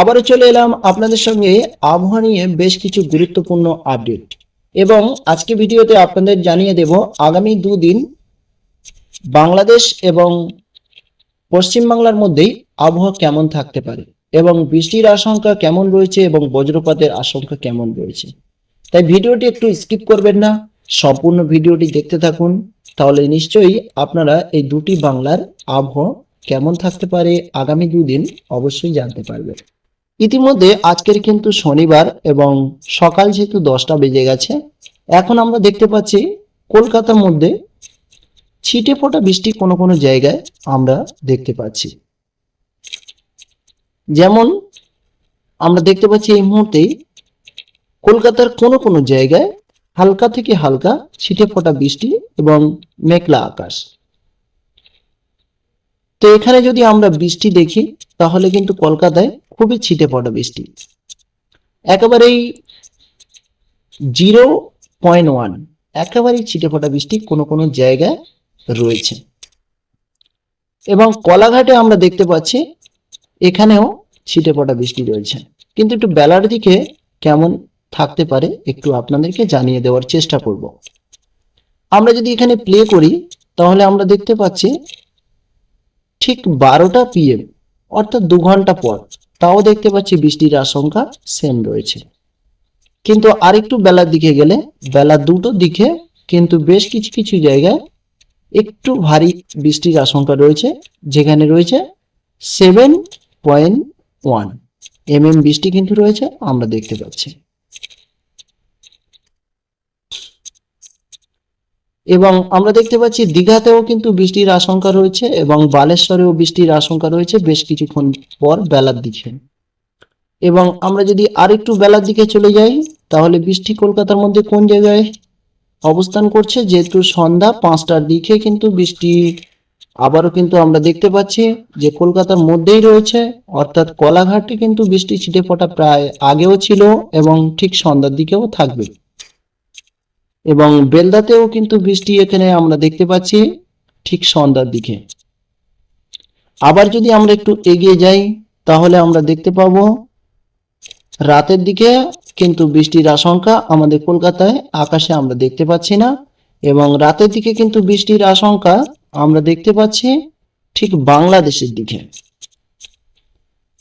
আবারও চলে এলাম আপনাদের সঙ্গে আবহাওয়া নিয়ে বেশ কিছু গুরুত্বপূর্ণ আপডেট এবং আজকে ভিডিওতে আপনাদের জানিয়ে দেব, আগামী দুদিন বাংলাদেশ এবং পশ্চিমবাংলার মধ্যেই আবহাওয়া কেমন থাকতে পারে এবং বৃষ্টির আশঙ্কা কেমন রয়েছে এবং বজ্রপাতের আশঙ্কা কেমন রয়েছে। তাই ভিডিওটি একটু স্কিপ করবেন না, সম্পূর্ণ ভিডিওটি দেখতে থাকুন, তাহলে নিশ্চয়ই আপনারা এই দুটি বাংলার আবহাওয়া কেমন থাকতে পারে আগামী দুদিন অবশ্যই জানতে পারবেন। ইতিমধ্যে আজকের কিন্তু শনিবার এবং সকাল যেহেতু দশটা বেজে গেছে, এখন আমরা দেখতে পাচ্ছি কলকাতার মধ্যে ছিটে ফোটা বৃষ্টি কোনো কোনো জায়গায় আমরা দেখতে পাচ্ছি। যেমন আমরা দেখতে পাচ্ছি এই মুহূর্তেই কলকাতার কোনো কোনো জায়গায় হালকা থেকে হালকা ছিটে ফোটা বৃষ্টি এবং মেঘলা আকাশ। তো এখানে যদি আমরা বৃষ্টি দেখি তাহলে কিন্তু কলকাতায় খুবই ছিটে পড়া বৃষ্টি। একেবারেই জিরো পয়েন্ট ওয়ান একেবারেই ছিটে ফোটা বৃষ্টি কোনো কোনো জায়গায় রয়েছে। এবং কলাঘাটে আমরা দেখতে পাচ্ছি এখানেও ছিটে পড়া বৃষ্টি রয়েছে। কিন্তু একটু বেলার দিকে কেমন থাকতে পারে একটু আপনাদেরকে জানিয়ে দেওয়ার চেষ্টা করব। আমরা যদি এখানে প্লে করি, তাহলে আমরা দেখতে পাচ্ছি ঠিক বারোটা পিএম অর্থাৎ দু ঘণ্টা পর, তাও দেখতে পাচ্ছি বৃষ্টির আশঙ্কা সেম রয়েছে। কিন্তু আরেকটু বেলার দিকে গেলে, বেলা দুটো দিকে কিন্তু বেশ কিছু কিছু জায়গায় একটু ভারী বৃষ্টির আশঙ্কা রয়েছে, যেখানে রয়েছে seven point one M M বৃষ্টি কিন্তু রয়েছে, আমরা দেখতে পাচ্ছি। এবং আমরা দেখতে পাচ্ছি দীঘাতেও কিন্তু বৃষ্টির আশঙ্কা রয়েছে এবং বালেশ্বরেও বৃষ্টির আশঙ্কা রয়েছে বেশ কিছুক্ষণ পর বেলার দিকে। এবং আমরা যদি আরেকটু বেলার দিকে চলে যাই, তাহলে বৃষ্টি কলকাতার মধ্যে কোন জায়গায় অবস্থান করছে? যেহেতু সন্ধ্যা পাঁচটার দিকে কিন্তু বৃষ্টি আবারও কিন্তু আমরা দেখতে পাচ্ছি যে কলকাতার মধ্যেই রয়েছে, অর্থাৎ কলাঘাটে কিন্তু বৃষ্টি ছিটে ফোটা প্রায় আগেও ছিল এবং ঠিক সন্ধ্যার দিকেও থাকবে। এবং বেলদাতেও কিন্তু বৃষ্টি এখানে আমরা দেখতে পাচ্ছি ঠিক সন্ধ্যার দিকে। আবার যদি আমরা একটু এগিয়ে যাই, তাহলে আমরা দেখতে পাবো রাতের দিকে কিন্তু বৃষ্টির আশঙ্কা আমাদের কলকাতায় আকাশে আমরা দেখতে পাচ্ছি না এবং রাতের দিকে কিন্তু বৃষ্টির আশঙ্কা আমরা দেখতে পাচ্ছি ঠিক বাংলাদেশের দিকে।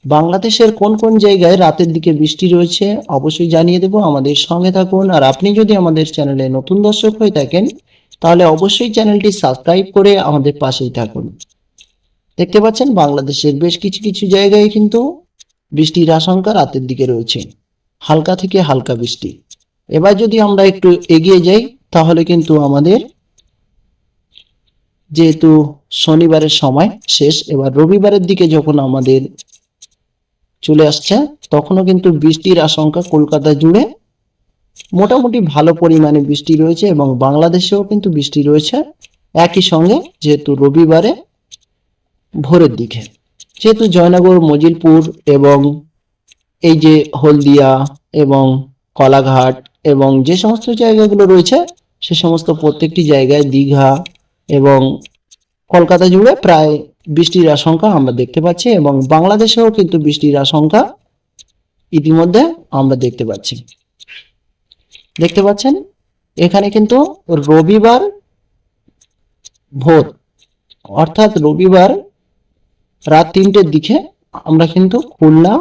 বাংলাদেশের কোন কোন জায়গায় রাতের দিকে বৃষ্টি রয়েছে অবশ্যই জানিয়ে দেব। আমাদের সঙ্গে থাকুন। আর আপনি যদি আমাদের চ্যানেলে নতুন দর্শক হয়ে থাকেন, তাহলে অবশ্যই চ্যানেলটি সাবস্ক্রাইব করে আমাদের পাশেই থাকুন। দেখতে পাচ্ছেন, বাংলাদেশের বেশ কিছু কিছু জায়গায় কিন্তু বৃষ্টির আশঙ্কা রাতের দিকে রয়েছে। হালকা থেকে হালকা বৃষ্টি। এবার যদি আমরা একটু এগিয়ে যাই, তাহলে কিন্তু আমাদের যেহেতু শনিবারের সময় শেষ, এবার রবিবারের দিকে যখন আমাদের চলে আসছে, তখনও কিন্তু বৃষ্টির আশঙ্কা কলকাতা জুড়ে। মোটামুটি ভালো পরিমাণে বৃষ্টি রয়েছে এবং বাংলাদেশেও কিন্তু বৃষ্টি রয়েছে। একই সঙ্গে যেহেতু রবিবারে ভোরের দিকে, যেহেতু জয়নগর, মজিলপুর এবং এই যে হলদিয়া এবং কলাঘাট এবং যে সমস্ত জায়গাগুলো রয়েছে, সে সমস্ত প্রত্যেকটি জায়গায় দীঘা এবং কলকাতা জুড়ে প্রায় বৃষ্টির আশঙ্কা আমরা দেখতে পাচ্ছি এবং বাংলাদেশেও কিন্তু বৃষ্টির আশঙ্কা ইতিমধ্যে আমরা দেখতে পাচ্ছি। দেখতে পাচ্ছেন? এখানে কিন্তু রবিবার ভোর, অর্থাৎ রবিবার রাত তিনটের দিকে আমরা কিন্তু খুলনা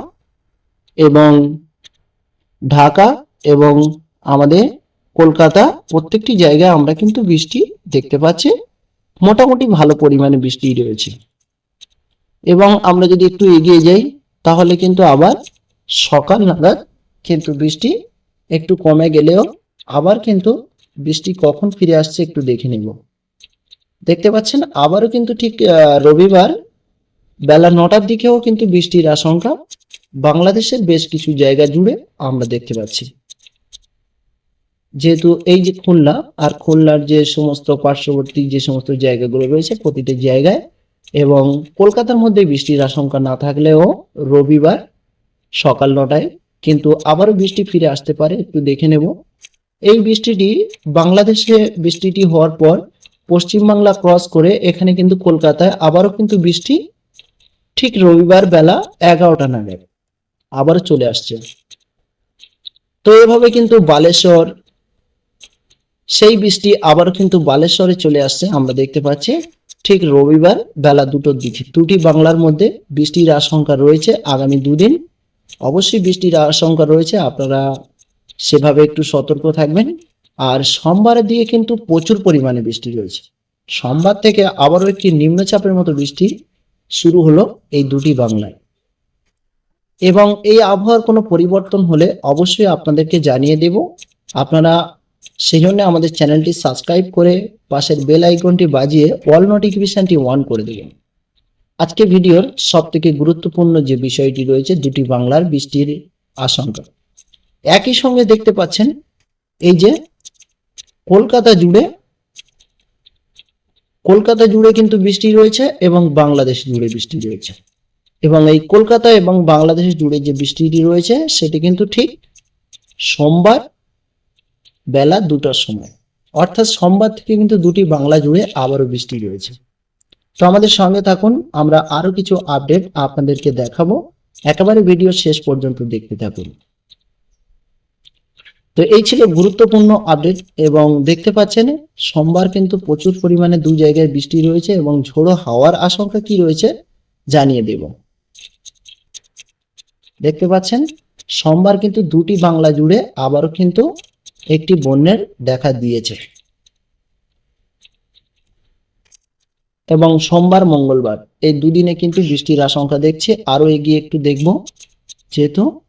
এবং ঢাকা এবং আমাদের কলকাতা প্রত্যেকটি জায়গায় আমরা কিন্তু বৃষ্টি দেখতে পাচ্ছি। মোটামুটি ভালো পরিমাণে বৃষ্টি রয়েছে। এবং আমরা যদি একটু এগিয়ে যাই, তাহলে কিন্তু আবার সকাল নাগাদ কিন্তু বৃষ্টি একটু কমে গেলেও আবার কিন্তু বৃষ্টি কখন ফিরে আসছে একটু দেখে নিব। দেখতে পাচ্ছেন, আবারও কিন্তু ঠিক রবিবার বেলা নটার দিকেও কিন্তু বৃষ্টির আশঙ্কা বাংলাদেশের বেশ কিছু জায়গা জুড়ে আমরা দেখতে পাচ্ছি। যেহেতু এই যে খুলনা, আর খুলনার যে সমস্ত পার্শ্ববর্তী যে সমস্ত জায়গাগুলো রয়েছে, প্রতিটি জায়গায় এবং কলকাতার মধ্যে বৃষ্টির আশঙ্কা না থাকলেও রবিবার সকাল নটায়, কিন্তু আবারও বৃষ্টি ফিরে আসতে পারে, একটু দেখে নেব। এই বৃষ্টিটি বাংলাদেশে বৃষ্টিটি হওয়ার পর পশ্চিমবাংলা ক্রস করে এখানে কিন্তু কলকাতায় আবারও কিন্তু বৃষ্টি ঠিক রবিবার বেলা এগারোটা নাগাদ আবার চলে আসছে। তো এভাবে কিন্তু বালেশ্বর, সেই বৃষ্টি আবারও কিন্তু বালেশ্বরে চলে আসছে, আমরা দেখতে পাচ্ছি। ঠিক রবিবার বেলা দুটোর দিকে। দুটি বাংলার মধ্যে বৃষ্টির আশঙ্কা রয়েছে আগামী দুদিন। অবশ্যই বৃষ্টির আশঙ্কা রয়েছে, আপনারা সেভাবে একটু সতর্ক থাকবেন। আর সোমবারের দিকে কিন্তু প্রচুর পরিমাণে বৃষ্টি রয়েছে। সোমবার থেকে আবারও একটি নিম্নচাপের মতো বৃষ্টি শুরু হলো এই দুটি বাংলায়। এবং এই আবহাওয়ার কোনো পরিবর্তন হলে অবশ্যই আপনাদেরকে জানিয়ে দেব। আপনারা সেই জন্য আমাদের চ্যানেলটি সাবস্ক্রাইব করে পাশের বেল আইকনটি বাজিয়ে অল নোটিফিকেশনটি অন করে দেবেন। আজকে ভিডিওর সব থেকে গুরুত্বপূর্ণ যে বিষয়টি রয়েছে দুটি বাংলার বৃষ্টির আশঙ্কা। একই সঙ্গে দেখতে পাচ্ছেন এই যে কলকাতা জুড়ে কলকাতা জুড়ে কিন্তু বৃষ্টি রয়েছে এবং বাংলাদেশ জুড়ে বৃষ্টি রয়েছে। এবং এই কলকাতা এবং বাংলাদেশ জুড়ে যে বৃষ্টিটি রয়েছে সেটি কিন্তু ঠিক সোমবার বেলা দুটার সময়। অর্থাৎ সোমবার থেকে কিন্তু দুটি বাংলা জুড়ে আবারও বৃষ্টি রয়েছে। তো আমাদের সঙ্গে থাকুন, আমরা আরও কিছু আপডেট আপনাদেরকে দেখাবো। একেবারে ভিডিও শেষ পর্যন্ত দেখতে থাকুন। তো এই ছিল গুরুত্বপূর্ণ আপডেট এবং দেখতে পাচ্ছেন, সোমবার কিন্তু প্রচুর পরিমাণে দু জায়গায় বৃষ্টি রয়েছে এবং ঝোড়ো হাওয়ার আশঙ্কা কি রয়েছে জানিয়ে দেব। দেখতে পাচ্ছেন, সোমবার কিন্তু দুটি বাংলা জুড়ে আবারও কিন্তু একটি বন্যের দেখা দিয়েছে। এবং সোমবার, মঙ্গলবার এই দুদিনে কিন্তু বৃষ্টির আশঙ্কা দেখছে। আরও এগিয়ে একটু দেখব, যেহেতু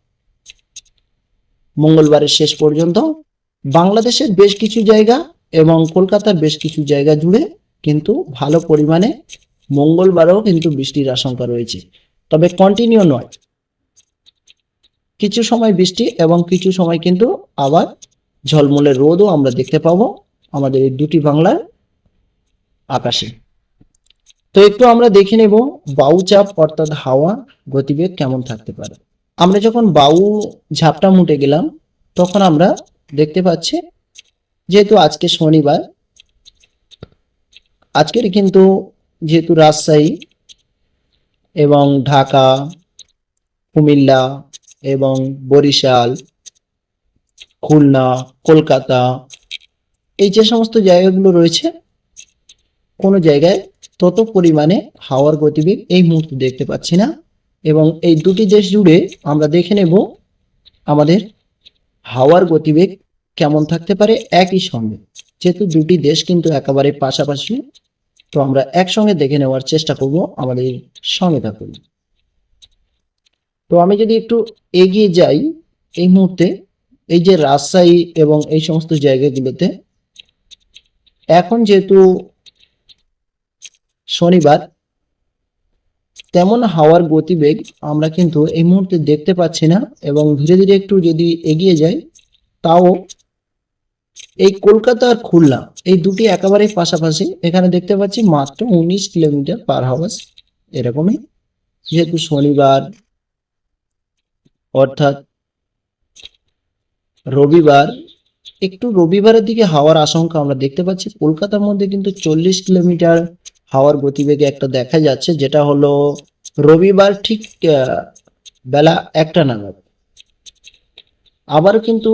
মঙ্গলবারের শেষ পর্যন্ত বাংলাদেশের বেশ কিছু জায়গা এবং কলকাতার বেশ কিছু জায়গা জুড়ে কিন্তু ভালো পরিমাণে মঙ্গলবারেও কিন্তু বৃষ্টির আশঙ্কা রয়েছে। তবে কন্টিনিউ নয়। কিছু সময় বৃষ্টি এবং কিছু সময় কিন্তু আবার ঝলমলে রোদও আমরা দেখতে পাবো আমাদের এই দুটি বাংলার আকাশে। তো একটু আমরা দেখে নেব বায়ু চাপ অর্থাৎ হাওয়া গতিবেগ কেমন থাকতে পারে। আমরা যখন বাউ ঝাপটা মুটে গেলাম, তখন আমরা দেখতে পাচ্ছি যেহেতু আজকে শনিবার, আজকের কিন্তু যেহেতু রাজশাহী এবং ঢাকা, কুমিল্লা এবং বরিশাল খুলনা, কলকাতা, এই যে সমস্ত জায়গাগুলো রয়েছে, কোনো জায়গায় তত পরিমাণে হাওয়ার গতিবেগ এই মুহূর্তে দেখতে পাচ্ছি না। এবং এই দুটি দেশ জুড়ে আমরা দেখে নেব আমাদের হাওয়ার গতিবেগ কেমন থাকতে পারে একই সঙ্গে। যেহেতু দুটি দেশ কিন্তু একেবারে পাশাপাশি, তো আমরা একসঙ্গে দেখে নেওয়ার চেষ্টা করব আমাদের সঙ্গে থাকুন। তো আমি যদি একটু এগিয়ে যাই এই মুহূর্তে এই যে রাজশাহী এবং এই সমস্ত জায়গাগুলোতে, এখন যেহেতু শনিবার, তেমন হাওয়ার গতিবেগ আমরা কিন্তু এই মুহূর্তে দেখতে পাচ্ছি না এবং ধীরে ধীরে একটু যদি এগিয়ে যাই, তাও এই কলকাতা আর খুলনা, এই দুটি একেবারেই পাশাপাশি, এখানে দেখতে পাচ্ছি মাত্র উনিশ কিলোমিটার পার হাওয়ার এরকমই। যেহেতু শনিবার, অর্থাৎ রবিবার, একটু রবিবারের দিকে হাওয়ার আশঙ্কা আমরা দেখতে পাচ্ছি। কলকাতার মধ্যে কিন্তু চল্লিশ কিলোমিটার হাওয়ার গতিবেগে একটা দেখা যাচ্ছে, যেটা হলো রবিবার ঠিক বেলা একটা নাগাদ। আবারও কিন্তু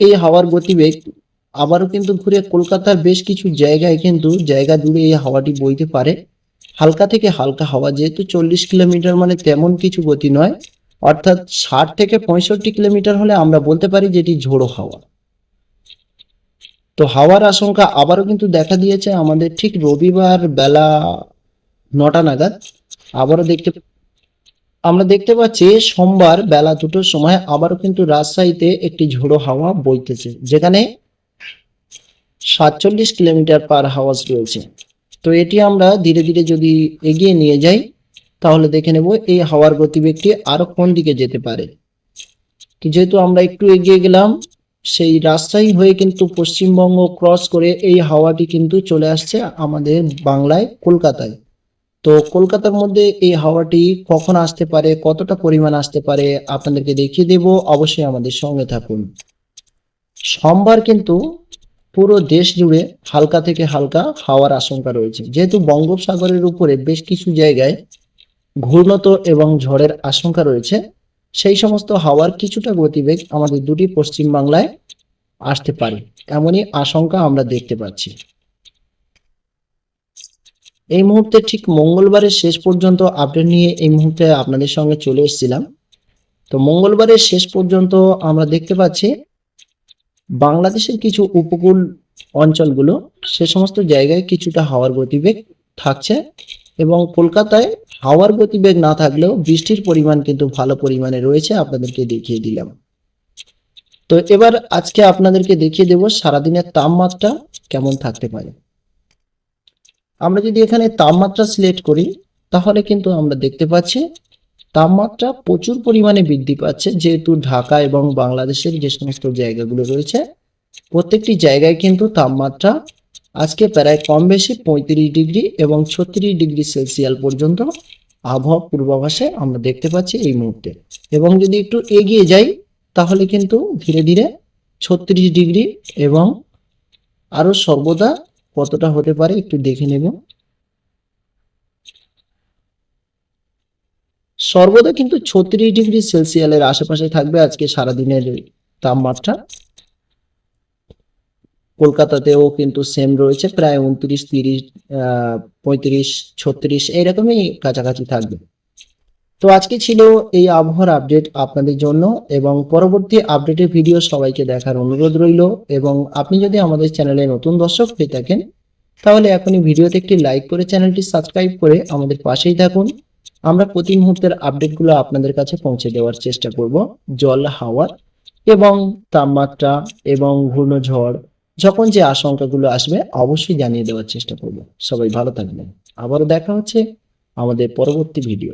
এই হাওয়ার গতিবেগ আবারও কিন্তু ঘুরে কলকাতার বেশ কিছু জায়গায় কিন্তু জায়গা জুড়ে এই হাওয়াটি বইতে পারে। হালকা থেকে হালকা হাওয়া, যেহেতু চল্লিশ কিলোমিটার মানে তেমন কিছু গতি নয়। অর্থাৎ ষাট থেকে পঁয়ষট্টি কিলোমিটার হলে আমরা বলতে পারি যেটি ঝোড়ো হাওয়া। তো হাওয়ার আশঙ্কা আবারও কিন্তু দেখা দিয়েছে আমাদের ঠিক রবিবার বেলা নটা নাগাদ। আবারও দেখতে আমরা দেখতে পাচ্ছি সোমবার বেলা দুটোর সময় আবারও কিন্তু রাজশাহীতে একটি ঝোড়ো হাওয়া বইতেছে, যেখানে সাতচল্লিশ কিলোমিটার পার হাওয়াজ রয়েছে। তো এটি আমরা ধীরে ধীরে যদি এগিয়ে নিয়ে যাই তাহলে দেখে নেব এই হাওয়ার গতিবেগটি আরও কোন দিকে যেতে পারে। যেহেতু আমরা একটু এগিয়ে গেলাম, সেই রাজশাহী হয়ে কিন্তু পশ্চিমবঙ্গ ক্রস করে এই হাওয়াটি কিন্তু চলে আসছে আমাদের বাংলায় কলকাতায়। তো কলকাতার মধ্যে এই হাওয়াটি কখন আসতে পারে, কতটা পরিমাণ আসতে পারে, আপনাদেরকে দেখিয়ে দেব। অবশ্যই আমাদের সঙ্গে থাকুন। সোমবার কিন্তু পুরো দেশ জুড়ে হালকা থেকে হালকা হাওয়ার আশঙ্কা রয়েছে। যেহেতু বঙ্গোপসাগরের উপরে বেশ কিছু জায়গায় ঘূর্ণত এবং ঝড়ের আশঙ্কা রয়েছে, সেই সমস্ত হাওয়ার কিছুটা গতিবেগ আমাদের দুটি পশ্চিম বাংলায় আসতে পারে, এমনই আশঙ্কা আমরা দেখতে পাচ্ছি। এই মুহূর্তে ঠিক মঙ্গলবারের শেষ পর্যন্ত আপডেট নিয়ে এই মুহূর্তে আপনাদের সঙ্গে চলে এসেছিলাম। তো মঙ্গলবারের শেষ পর্যন্ত আমরা দেখতে পাচ্ছি, বাংলাদেশের কিছু উপকূল অঞ্চলগুলো সে সমস্ত জায়গায় কিছুটা হাওয়ার গতিবেগ থাকছে এবং কলকাতায় হাওয়ার গতিবেগ না থাকলেও বৃষ্টির পরিমাণ কিন্তু ভালো পরিমাণে রয়েছে, আপনাদেরকে দেখিয়ে দিলাম। তো এবার আজকে আপনাদেরকে দেখিয়ে দেব সারাদিনের তাপমাত্রা কেমন থাকতে পারে। আমরা যদি এখানে তাপমাত্রা সিলেক্ট করি, তাহলে কিন্তু আমরা দেখতে পাচ্ছি তাপমাত্রা প্রচুর পরিমাণে বৃদ্ধি পাচ্ছে, যেহেতু ঢাকা এবং বাংলাদেশের যে সমস্ত জায়গাগুলো রয়েছে, প্রত্যেকটি জায়গায় কিন্তু তাপমাত্রা আজকে প্রায় কম বেশি পঁয়ত্রিশ ডিগ্রি এবং ছত্রিশ ডিগ্রি সেলসিয়াল পর্যন্ত আবহাওয়া পূর্বাভাসে আমরা দেখতে পাচ্ছি এই মুহূর্তে। এবং যদি একটু এগিয়ে যাই, তাহলে কিন্তু ধীরে ধীরে ছত্রিশ ডিগ্রি এবং আরও সর্বদা কতটা হতে পারে একটু দেখে নেব। সর্বদা কিন্তু ছত্রিশ ডিগ্রি সেলসিয়ালের আশেপাশে থাকবে আজকে সারাদিনের তাপমাত্রা। কলকাতাতেও কিন্তু সেম রয়েছে, প্রায় উনত্রিশ, তিরিশ পঁয়ত্রিশ, ছত্রিশ, এইরকমই কাছাকাছি থাকবে। তো আজকে ছিল এই আবহাওয়ার আপডেট আপনাদের জন্য এবং পরবর্তী আপডেটের ভিডিও সবাইকে দেখার অনুরোধ রইল এবং আপনি যদি আমাদের চ্যানেলে নতুন দর্শক হয়ে থাকেন, তাহলে এখনই ভিডিওতে একটি লাইক করে চ্যানেলটি সাবস্ক্রাইব করে আমাদের পাশেই থাকুন। আমরা প্রতি মুহূর্তের আপডেটগুলো আপনাদের কাছে পৌঁছে দেওয়ার চেষ্টা করব, জল হাওয়ার এবং তাপমাত্রা এবং ঘূর্ণঝড় যখন যে আশঙ্কাগুলো আসবে, অবশ্যই জানিয়ে দেওয়ার চেষ্টা করব। সবাই ভালো থাকবেন। আবারও দেখা হচ্ছে আমাদের পরবর্তী ভিডিও